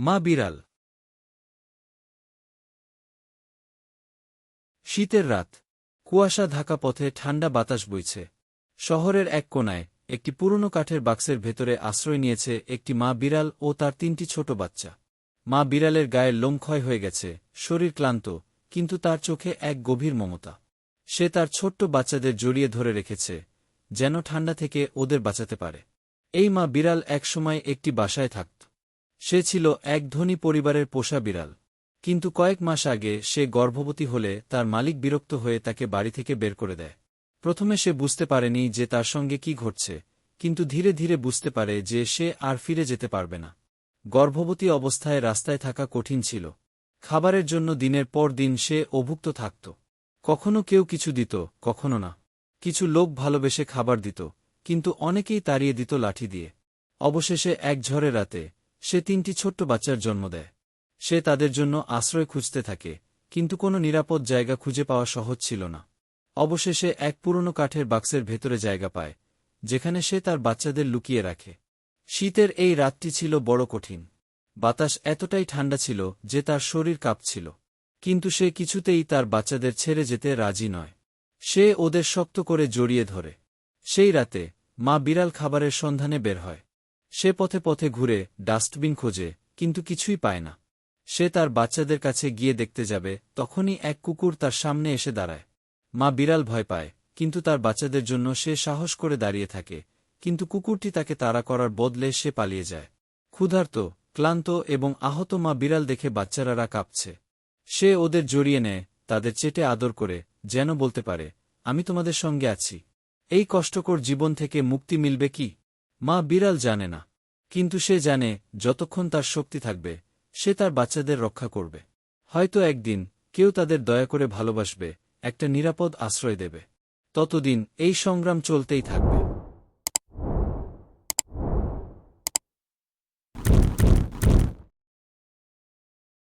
মা বিড়াল। শীতের রাত, কুয়াশা ঢাকা পথে ঠান্ডা বাতাস বইছে। শহরের এক কোনায় একটি পুরনো কাঠের বাক্সের ভেতরে আশ্রয় নিয়েছে একটি মা বিড়াল ও তার তিনটি ছোট বাচ্চা। মা বিড়ালের গায়ের লোম ক্ষয় হয়ে গেছে, শরীর ক্লান্ত, কিন্তু তার চোখে এক গভীর মমতা। সে তার ছোট্ট বাচ্চাদের জড়িয়ে ধরে রেখেছে, যেন ঠান্ডা থেকে ওদের বাঁচাতে পারে। এই মা বিড়াল একসময় একটি বাসায় থাকত। সে ছিল এক ধনী পরিবারের পোষা বিড়াল। কিন্তু কয়েক মাস আগে সে গর্ভবতী হলে তার মালিক বিরক্ত হয়ে তাকে বাড়ি থেকে বের করে দেয়। প্রথমে সে বুঝতে পারেনি যে তার সঙ্গে কি ঘটছে, কিন্তু ধীরে ধীরে বুঝতে পারে যে সে আর ফিরে যেতে পারবে না। গর্ভবতী অবস্থায় রাস্তায় থাকা কঠিন ছিল। খাবারের জন্য দিনের পর দিন সে অভুক্ত থাকত। কখনো কেউ কিছু দিত, কখনো না। কিছু লোক ভালোবেসে খাবার দিত, কিন্তু অনেকেই তাড়িয়ে দিত লাঠি দিয়ে। অবশেষে এক ঝড়ে রাতে সে তিনটি ছোট্ট বাচ্চার জন্ম দেয়। সে তাদের জন্য আশ্রয় খুঁজতে থাকে, কিন্তু কোনো নিরাপদ জায়গা খুঁজে পাওয়া সহজ ছিল না। অবশেষে এক পুরনো কাঠের বাক্সের ভেতরে জায়গা পায়, যেখানে সে তার বাচ্চাদের লুকিয়ে রাখে। শীতের এই রাতটি ছিল বড় কঠিন। বাতাস এতটাই ঠান্ডা ছিল যে তার শরীর কাঁপছিল। কিন্তু সে কিছুতেই তার বাচ্চাদের ছেড়ে যেতে রাজি নয়। সে ওদের শক্ত করে জড়িয়ে ধরে। সেই রাতে মা বিড়াল খাবারের সন্ধানে বের হয়। সে পথে পথে ঘুরে, ডাস্টবিন খোঁজে, কিন্তু কিছুই পায় না। সে তার বাচ্চাদের কাছে গিয়ে দেখতে যাবে, তখনই এক কুকুর তার সামনে এসে দাঁড়ায়। মা বিড়াল ভয় পায়, কিন্তু তার বাচ্চাদের জন্য সে সাহস করে দাঁড়িয়ে থাকে, কিন্তু কুকুরটি তাকে তাড়া করার বদলে সে পালিয়ে যায়। ক্ষুধার্ত, ক্লান্ত এবং আহত মা বিড়াল দেখে বাচ্চারা কাঁপছে। সে ওদের জড়িয়ে নেয়, তাদের চেটে আদর করে, যেন বলতে পারে, আমি তোমাদের সঙ্গে আছি। এই কষ্টকর জীবন থেকে মুক্তি মিলবে কি? মা বিড়াল জানে না। কিন্তু সে জানে, যতক্ষণ তার শক্তি থাকবে, সে তার বাচ্চাদের রক্ষা করবে। হয়তো একদিন, কেউ তাদের দয়া করে ভালোবাসবে, একটা নিরাপদ আশ্রয় দেবে। ততদিন এই সংগ্রাম চলতেই থাকবে।